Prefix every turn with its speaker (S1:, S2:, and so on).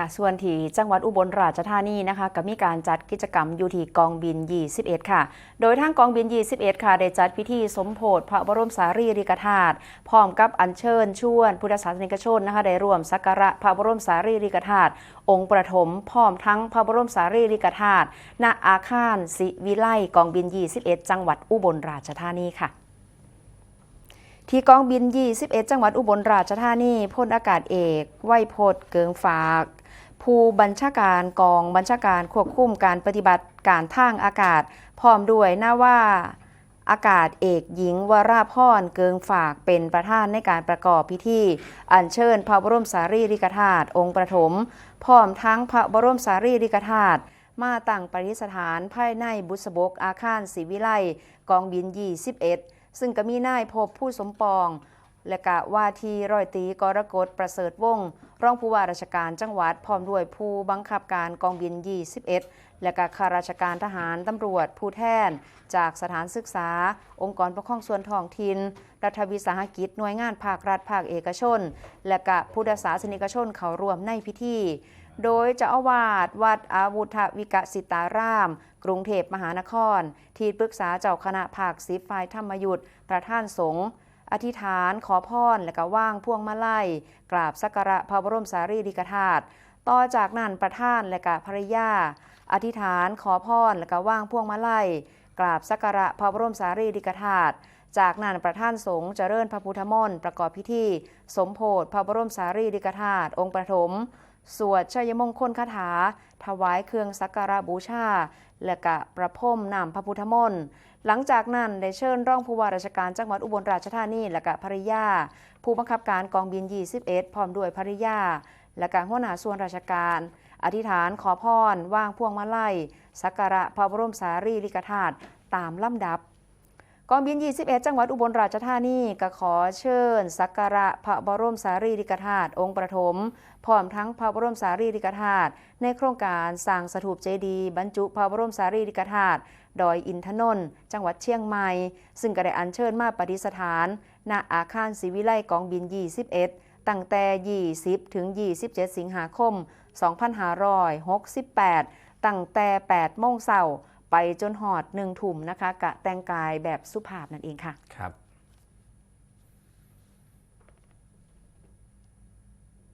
S1: ค่ะ ส่วนที่จังหวัดอุบลราชธานีนะคะก็มีการจัดกิจกรรมอยู่ที่กองบิน 21 ค่ะ โดยทางกองบิน 21 ค่ะ ได้จัดพิธีสมโพธิพระบรมสารีริกธาตุพร้อมกับอัญเชิญชวน พุทธศาสนิกชนนะคะได้ร่วมสักการะพระบรมสารีริกธาตุองค์ประถมพร้อมทั้งพระบรมสารีริกธาตุณอาคารศิวิไลกองบิน 21 จังหวัดอุบลราชธานีค่ะที่กองบิน 21 จังหวัดอุบลราชธานีพลอากาศเอก ไวยพจน์เกิงฝาก ผู้บัญชาการกองบัญชาการควบคุมการปฏิบัติการทางอากาศ พร้อมด้วยน้าว่าอากาศเอกหญิงวราพรเกิงฝากเป็นประธานในการประกอบพิธี อัญเชิญพระบรมสารีริกธาตุองค์ประถม พร้อมทั้งพระบรมสารีริกธาตุมาตั้งประดิษฐานภายในบุษบกอาคารศรีวิไลกองบิน21ซึ่งก็มีนายพบผู้สมปอง และกะว่าทีร้อยตีกรกฎประเสริฐวงศ์รองผู้ว่าราชการจังหวัดพร้อมด้วยผู้บังคับการกองบิน 21 และกะข้าราชการทหารตำรวจผู้แทน จากสถานศึกษา องค์กรปกครองส่วนท้องถิ่นรัฐวิสาหกิจหน่วยงานภาครัฐภาคเอกชน และกะพุทธศาสนิกชนเข้าร่วมในพิธีโดยเจ้าอาวาสวัดอาวุธวิกสิตาราม กรุงเทพมหานคร ที่ปรึกษาเจ้าคณะภาคสิบฝ่ายธรรมยุทธประท่านสงฆ์ อธิษฐานขอพรและก็ว่างพวงมาลัยกราบสักการะพระบรมสารีริกธาตุต่อจากนั้นประท่านและก็ภริยา อธิษฐานขอพรและก็ว่างพวงมาลัยกราบสักการะพระบรมสารีริกธาตุจากนั้นประท่านสงฆ์เจริญพระพุทธมนต์ประกอบพิธี สมโพธิพระบรมสารีริกธาตุองค์ประถม สวดชัยมงคลคาถา ถวายเครื่องสักการะบูชา และกะประพรมนำพระพุทธมนต์ หลังจากนั้นได้เชิญร่องผู้ว่าราชการจังหวัดอุบลราชธานีและกะภริยา ผู้บังคับการกองบิน 21 พร้อมด้วยภริยา และกะหัวหน้าส่วนราชการ อธิษฐานขอพรว่างพวงมาลัยสักการะพระบรมสารีริกธาตุตามลำดับ กองบิน 21 จังหวัดอุบลราชธานีก็ขอเชิญ สักการะพระบรมสารีริกธาตุองค์ประถม พร้อมทั้งพระบรมสารีริกธาตุในโครงการสร้างสถูปเจดีย์บรรจุพระบรมสารีริกธาตุดอยอินทนนท์จังหวัดเชียงใหม่ ซึ่งก็ได้อัญเชิญมาประดิษฐาน ณอาคารศรีวิไลกองบิน 21 ตั้งแต่ 20 ถึง 27 สิงหาคม 2568 ตั้งแต่ 8 โมงเช้า ไปจนหอดหนึ่งถุ่มนะคะกะแต่งกายแบบสุภาพนั่นเองค่ะ
S2: ครับ